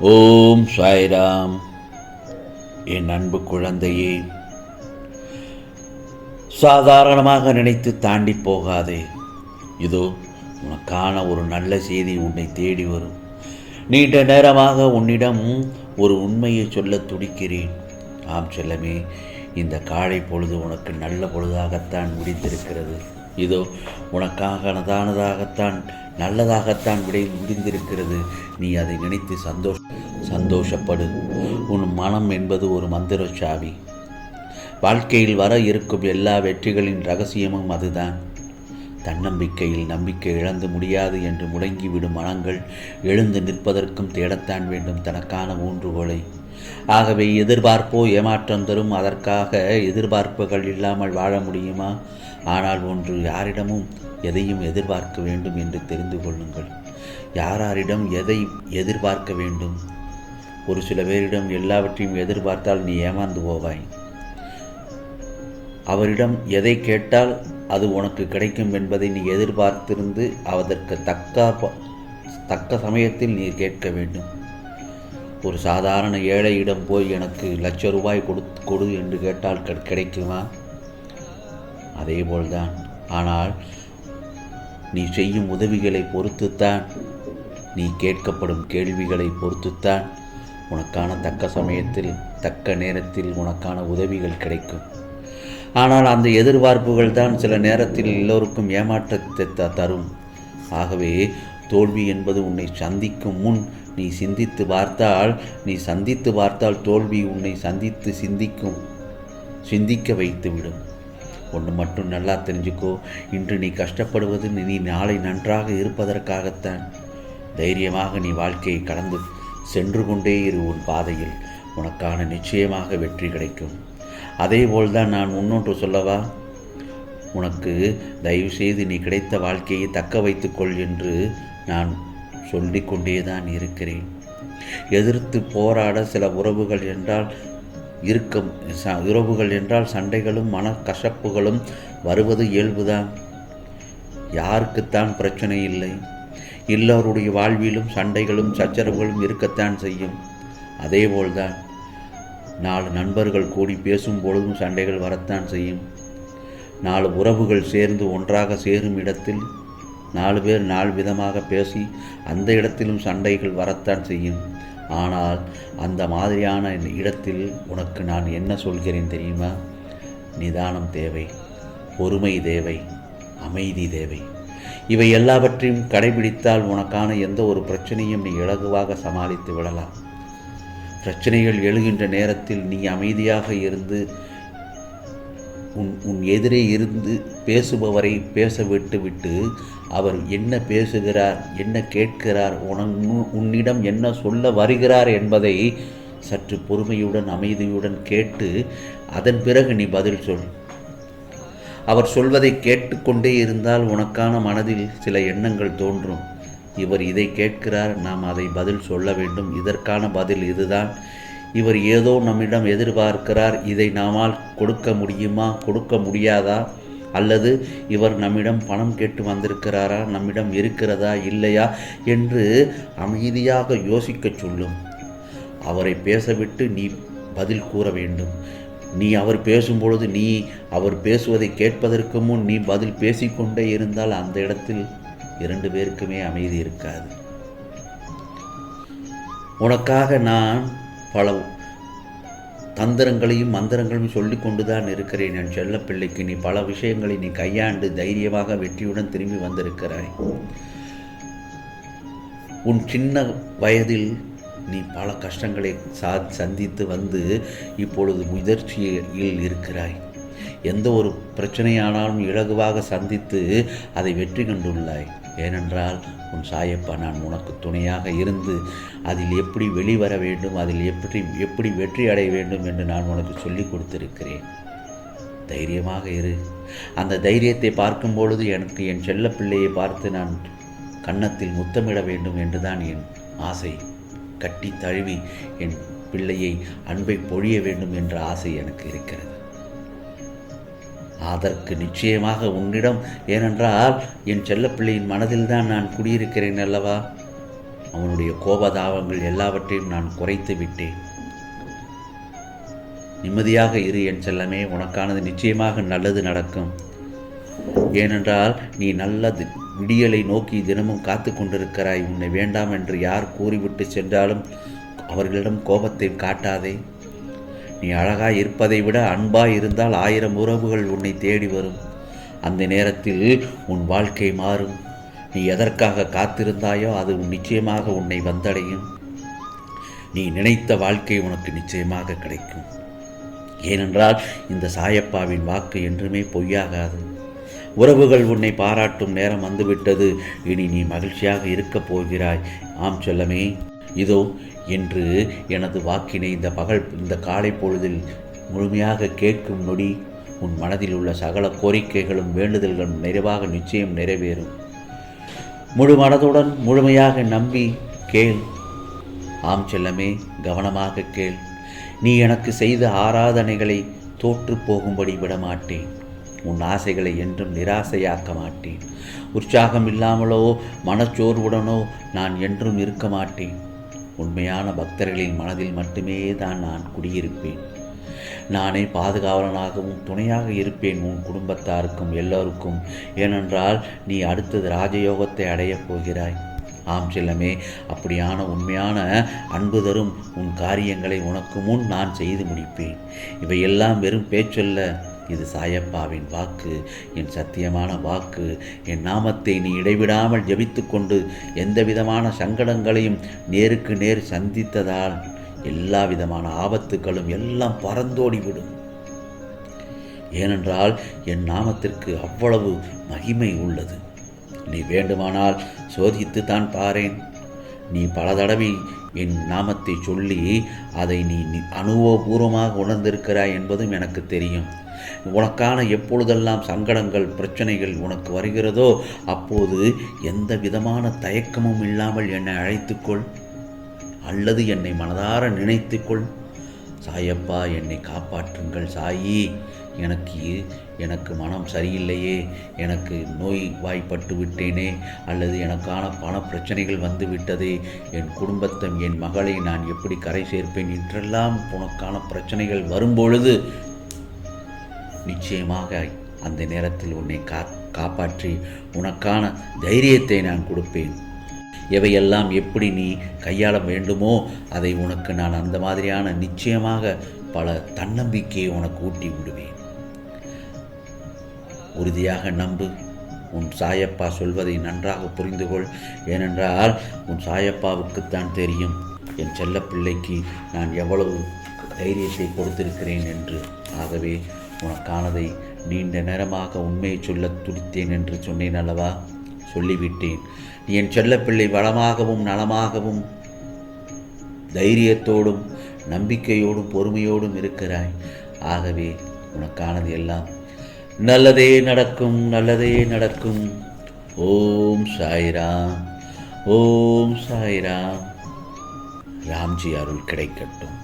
ஓம் சாய்ராம். என் அன்பு குழந்தையே சாதாரணமாக நினைத்து தாண்டி போகாதே. இதோ உனக்கான ஒரு நல்ல செய்தி உன்னை தேடி வரும். நீண்ட நேரமாக உன்னிடம் ஒரு உண்மையை சொல்ல துடிக்கிறேன். ஆம் செல்லமே இந்த காலை பொழுது உனக்கு நல்ல பொழுதாகத்தான் முடிந்திருக்கிறது. இதோ உனக்காகனதானதாகத்தான் நல்லதாகத்தான் விடை முடிந்திருக்கிறது. நீ அதை நினைத்து சந்தோஷ சந்தோஷப்படு. உன் மனம் என்பது ஒரு மந்திர சாவி வாழ்க்கையில் வர இருக்கும் எல்லா வெற்றிகளின் ரகசியமும் அதுதான். தன்னம்பிக்கையில் நம்பிக்கை இழந்து முடியாது என்று முடங்கிவிடும் மனங்கள் எழுந்து நிற்பதற்கும் தேடத்தான் வேண்டும் தனக்கான ஊன்றுகோலை. ஆகவே எதிர்பார்ப்போ ஏமாற்றம் தரும். அதற்காக எதிர்பார்ப்புகள் இல்லாமல் வாழ முடியுமா? ஆனால் ஒன்று யாரிடமும் எதையும் எதிர்பார்க்க வேண்டும் என்று தெரிந்து கொள்ளுங்கள். யாராரிடம் எதை எதிர்பார்க்க வேண்டும்? ஒரு சில பேரிடம் எல்லாவற்றையும் எதிர்பார்த்தால் நீ ஏமாந்து போவாய். அவரிடம் எதை கேட்டால் அது உனக்கு கிடைக்கும் என்பதை நீ எதிர்பார்த்திருந்து அதற்கு தக்க தக்க சமயத்தில் நீ கேட்க வேண்டும். ஒரு சாதாரண ஏழையிடம் போய் எனக்கு லட்ச ரூபாய் கொடு கொடு என்று கேட்டால் கிடைக்குமா கிடைக்குமா? அதேபோல்தான். ஆனால் நீ செய்யும் உதவிகளை பொறுத்துத்தான். நீ கேட்கப்படும் கேள்விகளை பொறுத்துத்தான். உனக்கான தக்க சமயத்தில் தக்க நேரத்தில் உனக்கான உதவிகள் கிடைக்கும். ஆனால் அந்த எதிர்பார்ப்புகள் தான் சில நேரத்தில் எல்லோருக்கும் ஏமாற்றத்தை த- தரும். ஆகவே தோல்வி என்பது உன்னை சந்திக்கும் முன் நீ சிந்தித்து பார்த்தால் நீ சந்தித்து பார்த்தால் தோல்வி உன்னை சந்தித்து சிந்திக்கும் சிந்திக்க வைத்துவிடும். ஒன்று மட்டும் நல்லா தெரிஞ்சுக்கோ. இன்று நீ கஷ்டப்படுவது நீ நாளை நன்றாக இருப்பதற்காகத்தான். தைரியமாக நீ வாழ்க்கையை கடந்து சென்று கொண்டே இரு உன் பாதையில். உனக்கான நிச்சயமாக வெற்றி கிடைக்கும். அதேபோல்தான் நான் முன்னொன்று சொல்லவா? உனக்கு தயவு செய்து நீ கிடைத்த வாழ்க்கையை தக்க வைத்துக்கொள் என்று நான் சொல்லிக்கொண்டே தான் இருக்கிறேன். எதிர்த்து போராட சில உறவுகள் என்றால் இருக்கும். ச- உறவுகள் என்றால் சண்டைகளும் மனக்கசப்புகளும் வருவது இயல்புதான். யாருக்குத்தான் பிரச்சனை இல்லை. எல்லோருடைய வாழ்விலும் சண்டைகளும் சச்சரவுகளும் இருக்கத்தான் செய்யும். அதேபோல்தான் நாலு நண்பர்கள் கூடி பேசும் பொழுதும் சண்டைகள் வரத்தான் செய்யும். நாலு உறவுகள் சேர்ந்து ஒன்றாக சேரும் இடத்தில் நாலு பேர் நாலு விதமாக பேசி அந்த இடத்திலும் சண்டைகள் வரத்தான் செய்யும். ஆனால் அந்த மாதிரியான இடத்தில் உனக்கு நான் என்ன சொல்கிறேன் தெரியுமா? நிதானம் தேவை பொறுமை தேவை அமைதி தேவை. இவை எல்லாவற்றையும் கடைபிடித்தால் உனக்கான எந்த ஒரு பிரச்சனையும் நீ இலகுவாக சமாளித்து விடலாம். பிரச்சனைகள் எழுகின்ற நேரத்தில் நீ அமைதியாக இருந்து உன் உன் எதிரே இருந்து பேசுபவரை பேச விட்டு விட்டு அவர் என்ன பேசுகிறார் என்ன கேட்கிறார் உனன் உன்னிடம் என்ன சொல்ல வருகிறார் என்பதை சற்று பொறுமையுடன் அமைதியுடன் கேட்டு அதன் பிறகு நீ பதில் சொல். அவர் சொல்வதை கேட்டுக்கொண்டே இருந்தால் உனக்கான மனதில் சில எண்ணங்கள் தோன்றும். இவர் இதை கேட்கிறார் நாம் அதை பதில் சொல்ல வேண்டும். இதற்கான பதில் இதுதான். இவர் ஏதோ நம்மிடம் எதிர்பார்க்கிறார். இதை நாமால் கொடுக்க முடியுமா? கொடுக்க முடியாதா? அல்லது இவர் நம்மிடம் பணம் கேட்டு வந்திருக்கிறாரா? நம்மிடம் இருக்கிறதா? இல்லையா? என்று அமைதியாக யோசிக்கச் சொல்லும். அவரை பேசவிட்டு நீ பதில் கூற வேண்டும். நீ அவர் பேசும்பொழுது நீ அவர் பேசுவதை கேட்பதற்கு முன் நீ பதில் பேசிக்கொண்டே இருந்தால் அந்த இடத்தில் இரண்டு பேருக்குமே அமைதி இருக்காது. உனக்காக நான் பல தந்திரங்களையும் மந்திரங்களையும் சொல்லி கொண்டுதான் இருக்கிறேன் என் செல்லப்பிள்ளைக்கு நீ பல விஷயங்களை நீ கையாண்டு தைரியமாக வெற்றியுடன் திரும்பி வந்திருக்கிறாய். உன் சின்ன வயதில் நீ பல கஷ்டங்களை சா சந்தித்து வந்து இப்பொழுது முயற்சியில் இருக்கிறாய். எந்த ஒரு பிரச்சனையானாலும் இலகுவாக சந்தித்து அதை வெற்றி கண்டுள்ளாய். ஏனென்றால் உன் சாயப்பா நான் உனக்கு துணையாக இருந்து அதில் எப்படி வெளிவர வேண்டும் அதில் எப்படி எப்படி வெற்றி அடைய வேண்டும் என்று நான் உனக்கு சொல்லிக் கொடுத்திருக்கிறேன். தைரியமாக இரு. அந்த தைரியத்தை பார்க்கும் பொழுது எனக்கு என் செல்ல பிள்ளையை பார்த்து நான் கன்னத்தில் முத்தமிட வேண்டும் என்றுதான் என் ஆசை. கட்டி தழுவி என் பிள்ளையை அன்பை பொழிய வேண்டும் என்ற ஆசை எனக்கு இருக்கிறது. அதற்கு நிச்சயமாக உன்னிடம் ஏனென்றால் என் செல்லப்பிள்ளையின் மனதில்தான் நான் குடியிருக்கிறேன் அல்லவா? அவனுடைய கோபதாபங்கள் எல்லாவற்றையும் நான் குறைத்து விட்டேன். நிம்மதியாக இரு என் செல்லமே உனக்கானது நிச்சயமாக நல்லது நடக்கும். ஏனென்றால் நீ நல்லது விடியலை நோக்கி தினமும் காத்து கொண்டிருக்கிறாய். உன்னை வேண்டாம் என்று யார் கூறிவிட்டு சென்றாலும் அவர்களிடம் கோபத்தை காட்டாதே. நீ அழகாய் இருப்பதை விட அன்பாய் இருந்தால் ஆயிரம் உறவுகள் உன்னை தேடி வரும். அந்த நேரத்தில் உன் வாழ்க்கை மாறும். நீ எதற்காக காத்திருந்தாயோ அது உன் நிச்சயமாக உன்னை வந்தடையும். நீ நினைத்த வாழ்க்கை உனக்கு நிச்சயமாக கிடைக்கும். ஏனென்றால் இந்த சாயப்பாவின் வாக்கு என்றுமே பொய்யாகாது. உறவுகள் உன்னை பாராட்டும் நேரம் வந்துவிட்டது. இனி நீ மகிழ்ச்சியாக இருக்கப் போகிறாய். ஆம் சொல்லமே. இதோ என்று எனது வாக்கினை இந்த பகல் இந்த காலை பொழுதில் முழுமையாக கேட்கும் நொடி உன் மனதில் உள்ள சகல கோரிக்கைகளும் வேண்டுதல்களும் நிறைவாக நிச்சயம் நிறைவேறும். முழு மனதுடன் முழுமையாக நம்பி கேள். ஆம் செல்லமே கவனமாக கேள். நீ எனக்கு செய்த ஆராதனைகளை தோற்று போகும்படி விடமாட்டேன். உன் ஆசைகளை என்றும் நிராசையாக்க மாட்டேன். உற்சாகம் இல்லாமலோ மனச்சோர்வுடனோ நான் என்றும் இருக்க மாட்டேன். உண்மையான பக்தர்களின் மனதில் மட்டுமே தான் நான் குடியிருப்பேன். நானே பாதுகாவலனாகவும் துணையாக இருப்பேன் உன் குடும்பத்தாருக்கும் எல்லோருக்கும். ஏனென்றால் நீ அடுத்தது ராஜயோகத்தை அடையப் போகிறாய். ஆம் செல்லமே அப்படியான உண்மையான அன்பு தரும் உன் காரியங்களை உனக்கு முன் நான் செய்து முடிப்பேன். இவையெல்லாம் வெறும் பேச்சொல்ல. இது சாயப்பாவின் வாக்கு என் சத்தியமான வாக்கு. என் நாமத்தை நீ இடைவிடாமல் ஜெபித்துக்கொண்டு எந்த விதமான சங்கடங்களையும் நேருக்கு நேர் சந்தித்ததால் எல்லா விதமான ஆபத்துகளும் எல்லாம் பறந்தோடிவிடும். ஏனென்றால் என் நாமத்திற்கு அவ்வளவு மகிமை உள்ளது. நீ வேண்டுமானால் சோதித்து தான் பாரேன். நீ பல தடவை என் நாமத்தை சொல்லி அதை நீ அனுபவபூர்வமாக உணர்ந்திருக்கிறாய் என்பதும் எனக்கு தெரியும். உனக்கான எப்பொழுதெல்லாம் சங்கடங்கள் பிரச்சனைகள் உனக்கு வருகிறதோ அப்போது எந்த விதமான தயக்கமும் இல்லாமல் என்னை அழைத்துக்கொள். அல்லது என்னை மனதார நினைத்துக்கொள். சாயப்பா என்னை காப்பாற்றுங்கள் சாயி. எனக்கு எனக்கு மனம் சரியில்லையே. எனக்கு நோய் வாய்ப்பட்டு விட்டேனே. அல்லது எனக்கான பண பிரச்சனைகள் வந்து விட்டதே. என் குடும்பத்தை என் மகளை நான் எப்படி கரை சேர்ப்பேன் என்றெல்லாம் உனக்கான பிரச்சனைகள் வரும்பொழுது நிச்சயமாக அந்த நேரத்தில் உன்னை கா காப்பாற்றி உனக்கான தைரியத்தை நான் கொடுப்பேன். எவையெல்லாம் எப்படி நீ கையாள வேண்டுமோ அதை உனக்கு நான் அந்த மாதிரியான நிச்சயமாக பல தன்னம்பிக்கையை உனக்கு ஊட்டி விடுவேன். உறுதியாக நம்பு. உன் சாயப்பா சொல்வதை நன்றாக புரிந்து கொள். ஏனென்றால் உன் சாயப்பாவுக்குத்தான் தெரியும். என் செல்லப்பிள்ளைக்கு நான் எவ்வளவு தைரியத்தை கொடுத்திருக்கிறேன் என்று. ஆகவே உனக்கானதை நீண்ட நேரமாக உண்மையை சொல்லத் துடித்தேன் என்று சொன்னேன் அல்லவா? சொல்லிவிட்டேன். நீ என் செல்லப்பிள்ளை வளமாகவும் நலமாகவும் தைரியத்தோடும் நம்பிக்கையோடும் பொறுமையோடும் இருக்கிறாய். ஆகவே உனக்கானது எல்லாம் நல்லதே நடக்கும் நல்லதே நடக்கும். ஓம் சாய்ராம் ஓம் சாய்ராம். ராம்ஜி அருள் கிடைக்கட்டும்.